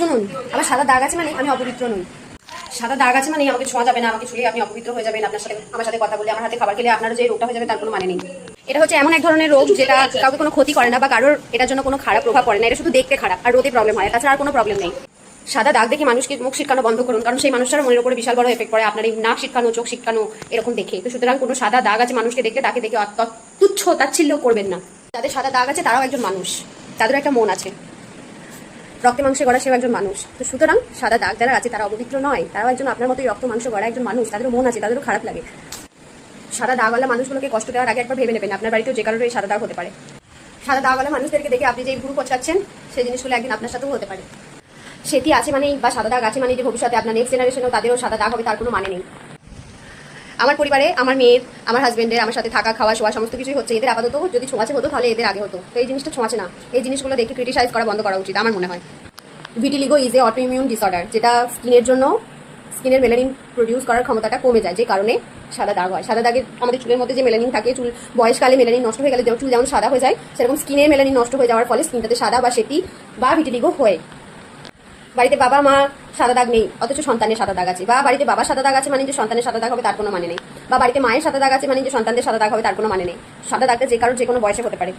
শুনুন, আমার সাদা দাগ আছে মানে আমি অপবিত্র নই। সাদা দাগ আছে মানে আমাকে ছোঁয়া যাবে না, আমাকে ছুঁয়ে আপনি অপবিত্র হয়ে যাবেন, আপনার সাথে, আমার সাথে কথা বলে, আমার হাতে খাবার খেলে আপনার যে রোগটা হয়ে যাবে তার কোনো মানে নেই। এটা হচ্ছে এমন এক ধরনের রোগ যেটা কাউকে কোনো ক্ষতি করে না বা কারোর এটার জন্য কোনো খারাপ প্রভাব পড়ে না, এটা শুধু দেখতে খারাপ, আর রোদে প্রবলেম হয় তাছাড়া আর কোনো প্রবলেম নেই। সাদা দাগ দেখে মানুষকে মুখ শিটকানো বন্ধ করুন, কারণ সেই মানুষটার মনের উপরে বিশাল বড় এফেক্ট পড়ে, আপনার এই নাক শিটকানো, চোখ শিটকানো, এরকম দেখে। তো সুতরাং কোনো সাদা দাগ আছে মানুষকে দেখে তাকে দেখে তুচ্ছ তাচ্ছিল্য করবেন না। যাদের সাদা দাগ আছে তারাও একজন মানুষ তাদেরও একটা মন আছে। রক্ত মাংসে গড়া সেও একজন মানুষ। তো সুতরাং সাদা দাগ যারা আছে, তারা অপবিত্র নয়। তারাও একজন আপনার মতোই রক্ত মাংস গড়া একজন মানুষ। তাদেরও মন আছে, তাদেরও খারাপ লাগে। সাদা দাগওয়ালা মানুষগুলোকে কষ্ট দেওয়ার আগে একবার ভেবে নেবেন। আপনার বাড়িতেও যে কারণে সাদা দাগ হতে পারে। সাদা দাগওয়ালা মানুষদেরকে দেখে আপনি যে ভুরু পচাচ্ছেন সেই জিনিসগুলো একদিন আপনার সাথেও হতে পারে। সেটি আছে মানেই বা সাদা দাগ আছে মানে যে ভবিষ্যতে আপনার নেক্সট জেনারেশনেও তাদেরও সাদা দাগ হবে, তার কোনো মানে নেই। আমার পরিবারে, আমার মেয়ের, আমার হাজবেন্ডের আমার সাথে থাকা, খাওয়া, শোয়া, সমস্ত কিছুই হচ্ছে। এদের আপাতত যদি ছোঁয়াচে হতো, তাহলে এদের আগে হতো। তো এই জিনিসটা ছোঁয়াচে না। এই জিনিসগুলো দেখে ক্রিটিসাইজ করা বন্ধ করা উচিত, আমার মনে হয়। Vitiligo is a autoimmune disorder যেটা স্কিনের জন্য স্কিনের মেলানিন প্রডিউস করার ক্ষমতাটা কমে যায়, যে কারণে সাদা দাগ হয়। সাদা দাগের আমাদের চুলের মধ্যে যে মেলানিন থাকে, চুল বয়সকালে মেলানিন নষ্ট হয়ে গেলে চুল যেমন সাদা হয়ে যায়, সেরকম স্কিনের মেলানিন নষ্ট হয়ে যাওয়ার ফলে স্কিনটাতে সাদা বা সেটি বা ভিটিলিগো হয়। বাড়িতে বাবা মা সাদা দাগ নেই, অথচ সন্তানের সাদা দাগ আছে। বা বাড়িতে বাবার সাদা দাগ আছে মানে যে সন্তানের সাদা দাগ হবে তার কোনো মানে নেই। বা বাড়িতে মায়ের সাদা দাগ আছে মানে যে সন্তানদের সাদা দাগ হবে তার কোনো মানে নেই। সাদা দাগটা যে কারোর যে কোনো বয়সে হতে পারে।